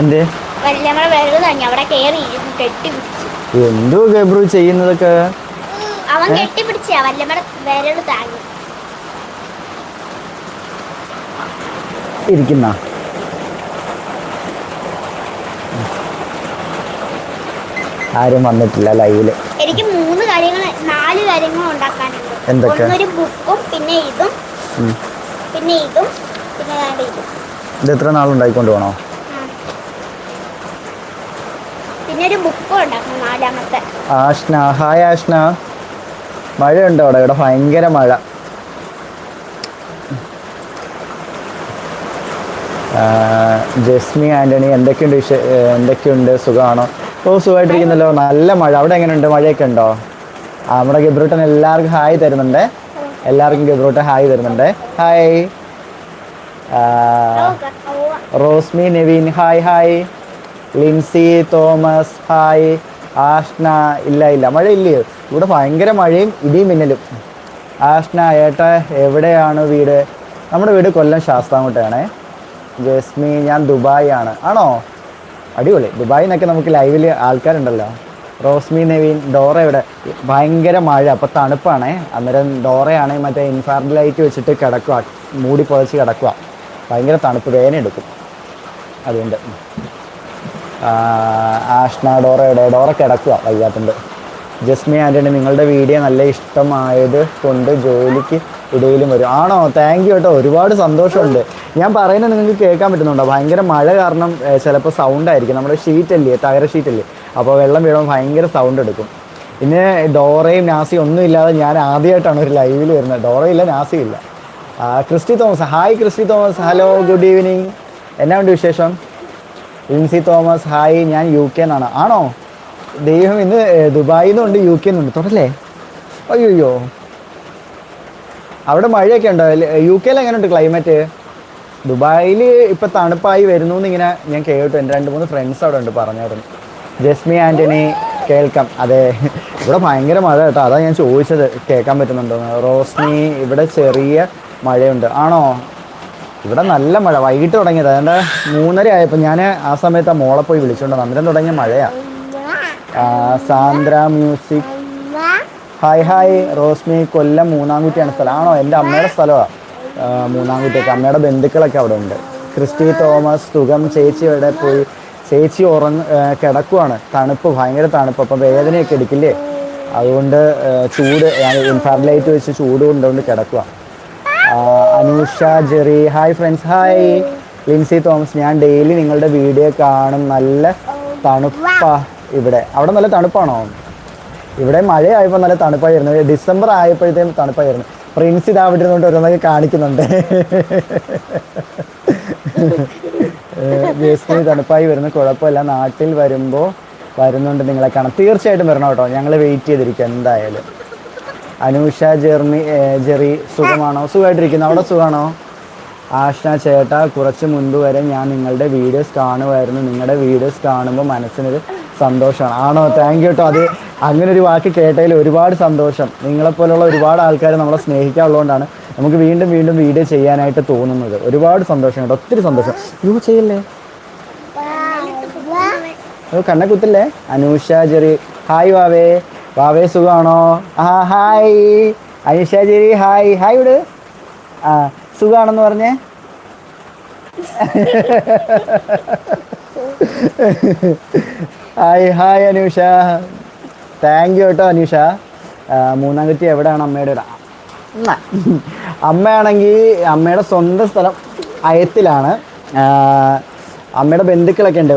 എന്തേ? വല്യമ്മ വിരൽ തന്നെ അവിടെ കയറി കെട്ടി പിടിച്ചു എന്തോ ഗബ്രു ചെയ്യുന്നതൊക്കെ? അവൻ കെട്ടി കെട്ടിപ്പിടിച്ച വല്യമ്മയുടെ വിരൽ താങ്ങി. ഇരിക്കുന്ന. ആരും വന്നിട്ടില്ല ലൈവിൽ. എനിക്ക് മൂന്ന് കാര്യങ്ങൾ നാല് കാര്യങ്ങൾ ഉണ്ടാക്കാനുണ്ട്. എന്തൊക്കെ? ഒന്നൊരു ബുക്കും പിന്നെ ഇതും പിന്നെ ഇതും പിന്നെ ഇതും. ഇത് എത്ര നാളുണ്ടായിക്കൊണ്ട് പോകണോ ആ. പിന്നെ ഒരു ബുക്കും ഉണ്ടാക്കണം നാലാമത്തെ. ആഷ്ന ഹായ് ആഷ്ന മഴയുണ്ടോ അവിടെ? ഇവിടെ ഭയങ്കര മഴ. ജസ്മി ആന്റണി എന്തൊക്കെയുണ്ട് ഏ, എന്തൊക്കെയുണ്ട്? സുഖമാണോ? ഓ സുഖമായിട്ടിരിക്കുന്നല്ലോ. നല്ല മഴ. അവിടെ എങ്ങനെയുണ്ട്? മഴയൊക്കെ ഉണ്ടോ? നമ്മുടെ ഗബ്രൂട്ടൻ എല്ലാവർക്കും ഹായ് തരുന്നുണ്ട്. എല്ലാവർക്കും ഗബ്രൂട്ടൻ ഹായ് തരുന്നുണ്ട്. Hi. Rosmi Naveen hi hi. Lincy Thomas hi Ashna ഇല്ല ഇല്ല. മഴ ഇല്ലയോ ഇവിടെ ഭയങ്കര മഴയും ഇടിയും മിന്നലും. ആഷ്ന ഏട്ട എവിടെയാണ് വീട്? നമ്മുടെ വീട് കൊല്ലം ശാസ്താംകോട്ടയാണേ. ജസ്മി ഞാൻ ദുബായ് ആണ്? ആണോ അടിപൊളി. ദുബായിൽ നമുക്ക് ലൈവിൽ ആൾക്കാരുണ്ടല്ലോ. റോസ്മി നവീൻ ഡോറ ഇവിടെ. ഭയങ്കര മഴ അപ്പോൾ തണുപ്പാണേ. അന്നേരം ഡോറയാണ് മറ്റേ ഇൻഫാർഡ് ലൈറ്റ് വെച്ചിട്ട് കിടക്കുക. മൂടി പുതച്ച് കിടക്കുക. ഭയങ്കര തണുപ്പ് വേന എടുക്കും അതുകൊണ്ട്. ആഷ്ന ഡോറ ഇവിടെ ഡോറ കിടക്കുക വയ്യാത്തുണ്ട്. ജസ്മി ആന്റണി നിങ്ങളുടെ വീഡിയോ നല്ല ഇഷ്ടമായത് കൊണ്ട് ജോലിക്ക് ഇടയിലും വരും. ആണോ? താങ്ക് യു കേട്ടോ. ഒരുപാട് സന്തോഷമുണ്ട്. ഞാൻ പറയുന്നത് നിങ്ങൾക്ക് കേൾക്കാൻ പറ്റുന്നുണ്ടോ? ഭയങ്കര മഴ കാരണം ചിലപ്പോൾ സൗണ്ട് ആയിരിക്കും. നമ്മുടെ ഷീറ്റ് അല്ലേ ടയർ ഷീറ്റ് അല്ലേ? അപ്പോൾ വെള്ളം വീഴുമ്പോൾ ഭയങ്കര സൗണ്ട് എടുക്കും. പിന്നെ ഡോറയും നാസിയും ഒന്നും ഇല്ലാതെ ഞാൻ ആദ്യമായിട്ടാണ് ഒരു ലൈവിൽ വരുന്നത്. ഡോറയില്ല നാസിയില്ല. Christy Thomas. Hi Christy Thomas. Hello good evening എന്നാ ഉണ്ട് വിശേഷം? ലിൻസി തോമസ് ഹായ് ഞാൻ യു കെ എന്നാണ് ആണോ? ദൈവം ഇന്ന് ദുബായിൽ നിന്നുണ്ട് യു കെ നിന്നുണ്ട് തുടല്ലേ അയ്യോ അവിടെ മഴയൊക്കെ ഉണ്ടോ? യു കെയിൽ എങ്ങനെയുണ്ട് ക്ലൈമറ്റ് ദുബായിൽ ഇപ്പം തണുപ്പായി വരുന്നു എന്നിങ്ങനെ ഞാൻ കേട്ടു. എന്റെ രണ്ട് മൂന്ന് ഫ്രണ്ട്സ് അവിടെ ഉണ്ട് പറഞ്ഞായിരുന്നു. ജസ്മി ആന്റണി കേൾക്കാം. അതെ ഇവിടെ ഭയങ്കര മഴ കേട്ടോ. അതാ ഞാൻ ചോദിച്ചത്. കേൾക്കാൻ പറ്റുന്നുണ്ടോ? റോസ്മി ഇവിടെ ചെറിയ മഴയുണ്ട്. ആണോ? ഇവിടെ നല്ല മഴ. വൈകിട്ട് തുടങ്ങിയത്. അതുകൊണ്ട് മൂന്നര ആയപ്പോൾ ഞാൻ ആ സമയത്ത് ആ മോളെ പോയി വിളിച്ചുകൊണ്ട് വന്നു. അന്നേരം തുടങ്ങിയ മഴയാ. Sandra music. Hi hi. Rosmi Kollam മൂന്നാംകുറ്റിയാണ് സ്ഥലമാണോ എന്റെ അമ്മയുടെ സ്ഥലമാണ് മൂന്നാംകുറ്റിയൊക്കെ അമ്മയുടെ ബന്ധുക്കളൊക്കെ അവിടെ ഉണ്ട്. ക്രിസ്റ്റി തോമസ് സുഖം ചേച്ചി ഇവിടെ പോയി. ചേച്ചി ഉറങ്ങ കിടക്കുവാണ്. തണുപ്പ് ഭയങ്കര തണുപ്പ്. അപ്പം വേദനയൊക്കെ എടുക്കില്ലേ? അതുകൊണ്ട് ചൂട് ഇൻഫാർലൈറ്റ് വെച്ച് ചൂട് കൊണ്ടുകൊണ്ട് കിടക്കുക Anusha Jerry. Hi friends hi Lincy Thomas ഞാൻ ഡെയിലി നിങ്ങളുടെ വീഡിയോ കാണും. നല്ല തണുപ്പാ ഇവിടെ. അവിടെ നല്ല തണുപ്പാണോ? ഇവിടെ മഴയായപ്പോൾ നല്ല തണുപ്പായിരുന്നു. ഡിസംബർ ആയപ്പോഴത്തേക്കും തണുപ്പായിരുന്നു. പ്രിൻസ് ഇതാ അവിടെ ഇരുന്നുകൊണ്ട് ഓരോന്നൊക്കെ കാണിക്കുന്നുണ്ട്. ജസ്മിന് തണുപ്പായി വരുന്നു. കുഴപ്പമില്ല. നാട്ടിൽ വരുമ്പോൾ വരുന്നുണ്ട് നിങ്ങളെ കാണാം തീർച്ചയായിട്ടും വരണം കേട്ടോ. ഞങ്ങൾ വെയിറ്റ് ചെയ്തിരിക്കും എന്തായാലും. അനൂഷ ജെർമി ജെറി സുഖമാണോ? സുഖമായിട്ടിരിക്കുന്നു. അവിടെ സുഖമാണോ? ആഷ്ന ചേട്ടാ കുറച്ച് മുൻപ് വരെ ഞാൻ നിങ്ങളുടെ വീഡിയോസ് കാണുമായിരുന്നു. നിങ്ങളുടെ വീഡിയോസ് കാണുമ്പോൾ മനസ്സിനൊരു സന്തോഷമാണ്. ആണോ? താങ്ക് യു കേട്ടോ അത് അങ്ങനെ ഒരു വാക്ക് കേട്ടതിൽ ഒരുപാട് സന്തോഷം. നിങ്ങളെപ്പോലുള്ള ഒരുപാട് ആൾക്കാർ നമ്മളെ സ്നേഹിക്കാനുള്ളതുകൊണ്ടാണ് നമുക്ക് വീണ്ടും വീണ്ടും വീഡിയോ ചെയ്യാനായിട്ട് തോന്നുന്നത്. ഒരുപാട് സന്തോഷം കേട്ടോ. ഒത്തിരി സന്തോഷം. യു ചെയ്യല്ലേ? കണ്ണ കുത്തില്ലേ അനൂഷ ജെറി. ഹായ് വാവേ. വാവേ സുഖമാണോ? ആ ഹായ് അനിഷാചേരി ഹായ് ഹായ് വിട്. ആ സുഖമാണെന്ന് പറഞ്ഞേ. Hi hi Anusha. Thank you കേട്ടോ അനൂഷ. മൂന്നാം കുറ്റി എവിടെയാണ് അമ്മയുടെ ഇട അമ്മയാണെങ്കിൽ അമ്മയുടെ സ്വന്തം സ്ഥലം അയത്തിലാണ്. അമ്മയുടെ ബന്ധുക്കളൊക്കെ ഉണ്ട്.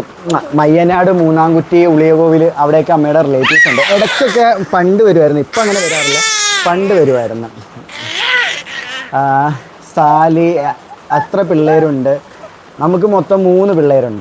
മയ്യനാട് മൂന്നാംകുറ്റി ഉളിയകോവിൽ അവിടെയൊക്കെ അമ്മയുടെ റിലേറ്റീവ്സ് ഉണ്ട്. ഇടയ്ക്കൊക്കെ പണ്ട് വരുമായിരുന്നു ഇപ്പം അങ്ങനെ വരാറില്ല. പണ്ട് വരുമായിരുന്നു സാലി അത്ര പിള്ളേരുണ്ട്. നമുക്ക് മൊത്തം മൂന്ന് പിള്ളേരുണ്ട്.